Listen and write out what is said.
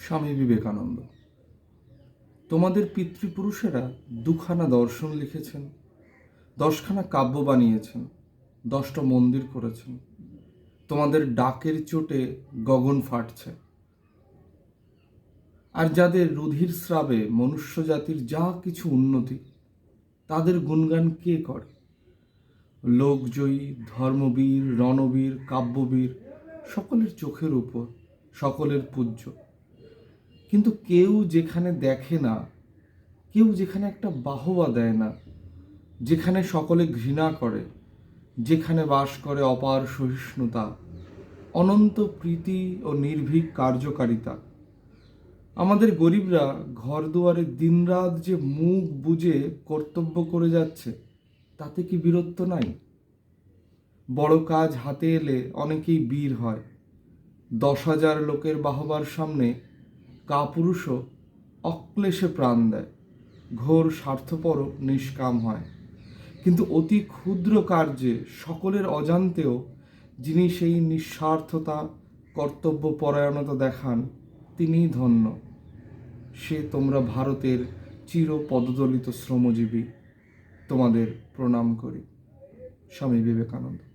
স্বামী বিবেকানন্দ। তোমাদের পিতৃপুরুষেরা দুখানা দর্শন লিখেছেন, দশখানা কাব্য বানিয়েছেন, দশটা মন্দির করেছেন। তোমাদের ডাকের চোটে গগন ফাটছে। আর যাদের রুধির স্রাবে মনুষ্য জাতির যা কিছু উন্নতি, তাদের গুণগান কে করে? লোকজয়ী ধর্মবীর, রণবীর, কাব্যবীর, সকলের চোখের উপর, সকলের পূজ্য। কিন্তু কেউ যেখানে দেখে না, কেউ যেখানে একটা বাহবা দেয় না, যেখানে সকলে ঘৃণা করে, যেখানে বাস করে অপার সহিষ্ণুতা, অনন্ত প্রীতি ও নির্ভীক কার্যকারিতা। আমাদের গরিবরা ঘর দুয়ারে দিনরাত যে মুখ বুজে কর্তব্য করে যাচ্ছে, তাতে কি বীরত্ব নাই? বড় কাজ হাতে এলে অনেকেই বীর হয়। দশ হাজার লোকের বাহবার সামনে কাপুরুষও অক্লেশে প্রাণ দেয়, ঘোর স্বার্থপরও নিষ্কাম হয়। কিন্তু অতি ক্ষুদ্র কার্যে সকলের অজান্তেও যিনি সেই নিঃস্বার্থতা কর্তব্য পরায়ণতা দেখান, তিনিই ধন্য। সে তোমরা ভারতের চির পদদলিত শ্রমজীবী। তোমাদের প্রণাম করি। স্বামী বিবেকানন্দ।